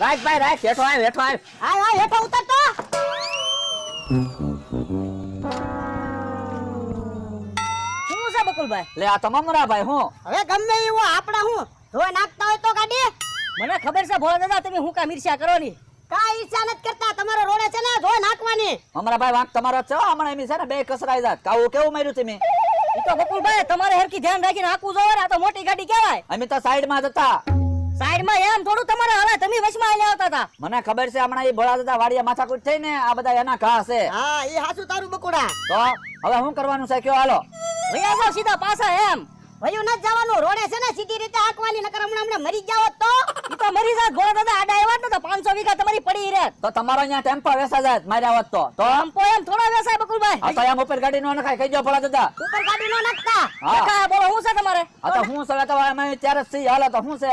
રાખ ભાઈ રાખ હેઠો આવ હેઠો આવ. હેઠો ઉતર તો. શું છે બકુલભાઈ? લે આ તો મમરા ભાઈ હું? હવે ગમે એવો આપડા હું? ધોઈ નાખતા હોય તો ગાડી. મને ખબર છે ભોળા દાદા તમે હું કા ઈર્ષ્યા કરો ની કાઈ ઈચ્છા નથી કરતા તમારો રોડે છે ને ધોઈ નાખવાની. અમારા ભાઈ વાંક તમારો છે હમણાં એમ છે ને બે કસરાઈ જાત. કાવું કેવું માર્યું તમે? ઈ તો બકુલભાઈ તમારે હરકી ધ્યાન રાખીને આખું જોવે આ તો મોટી ગાડી કહેવાય. અમે તો સાઈડમાં જ હતા. સાઈડમાં એમ થોડું તમારે હલા. તમે વચમાં આલ્યા આવતા હતા. મને ખબર છે હમણાં એ ભોળા દાદા વાડિયા માથાકૂટ થઈ ને આ બધા એના ઘા છે. હા એ હાસુ તારું બકુડા. તો હવે શું કરવાનું છે? કયો હાલો. ભૈયા જાવ સીધા પાછા એમ. ભયું ન જવાનું રોડે છે ને સીધી રીતે હાંકવાની નકર હમણાં હમણાં મરી જાવ તો. ઈ તો મરી જાત ભોળા દાદા આડા આવ્યા ને તો 500 વીઘા તમારી પડી રહે. તો તમારો અહીંયા ટેમ્પો વેસા જાય માર્યા હોત તો. તો? આમ એમ થોડા વેસાય બકુલભાઈ. આ તો એમ ઉપર ગાડી નો નખાય ભોળા દાદા. ઉપર ગાડી નો નાખતા હા. બોલો શું છે તમારે? આ તો હું સવે તો અમે ત્યારે તો શું છે?